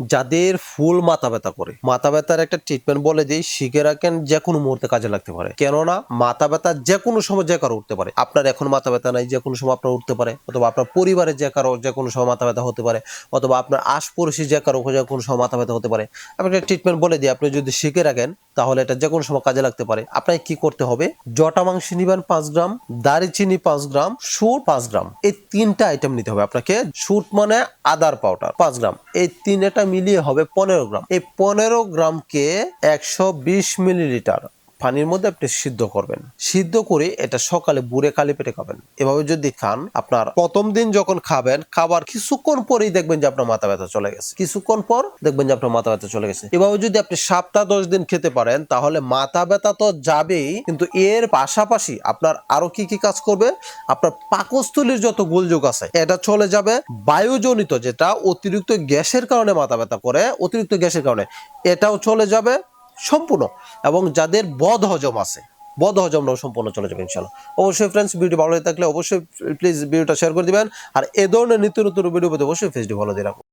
যাদের ফুল মাথা ব্যথা করে। মাথা ব্যথার একটা ট্রিটমেন্ট বলে দিই শিখে রাখেন যে কোনো মুহূর্তে কাজে লাগতে পারে। কেননা, মাথা ব্যথা যে কোনো সময় যে কারও উঠতে পারে। আপনার এখন মাথা ব্যথা নাই যে কোনো সময় আপনার উঠতে পারে। অথবা আপনার পরিবারে যে কারও যে কোনো সময় মাথা ব্যথা হতে পারে। অথবা আপনার আশপড়শি যে কারও যে কোনো সময় মাথা ব্যথা হতে পারে। আমি একটা ট্রিটমেন্ট বলে দিই, আপনি যদি শিখে রাখেন, তাহলে এটা যে কোনো সময় কাজে লাগতে পারে। আপনাকে কি করতে হবে? জটা মাংস নিবেন পাঁচ গ্রাম, দারচিনি পাঁচ গ্রাম সুট পাঁচ গ্রাম। এই তিনটা আইটেম নিতে হবে আপনাকে। সুট মানে আদার পাউডার পাঁচ গ্রাম। এই তিনটা মিলিয়ে হবে পনেরো গ্রাম। এই পনেরো গ্রামকে একশো বিশ মিলিলিটার। পানির মধ্যে আপনি সিদ্ধ করবেন। সিদ্ধ করে এটা সকালে বুড়ে খালি পেটে খাবেন। এভাবে যদি খান, আপনার প্রথম দিন যখন খাবেন, খাবার কিছুক্ষণ পরেই দেখবেন যে আপনার মাথা ব্যথা চলে গেছে। কিছুক্ষণ পর দেখবেন যে আপনার মাথা ব্যথা চলে গেছে। এভাবে যদি আপনি সাতটা দশ দিন খেতে পারেন, তাহলে মাথা ব্যথা তো যাবেই, কিন্তু এর পাশাপাশি আপনার আরও কি কি কাজ করবে? আপনার পাকস্থলীর যত গোলযোগ আছে, এটা চলে যাবে বায়ুজনিত, যেটা অতিরিক্ত গ্যাসের কারণে মাথা ব্যথা করে, অতিরিক্ত গ্যাসের কারণে। এটাও চলে যাবে সম্পূর্ণ এবং যাদের বদ হজম আছে, বদ হজমটাও সম্পূর্ণ চলে যাবে ইনশাল্লাহ অবশ্যই ফ্রেন্ডস ভিডিও ভালো থাকলে অবশ্যই প্লিজ ভিডিওটা শেয়ার করে দিবেন। আর এ ধরনের নিত্য নতুন ভিডিও পেতে অবশ্যই ফেসটি ভালো দিয়ে রাখুন।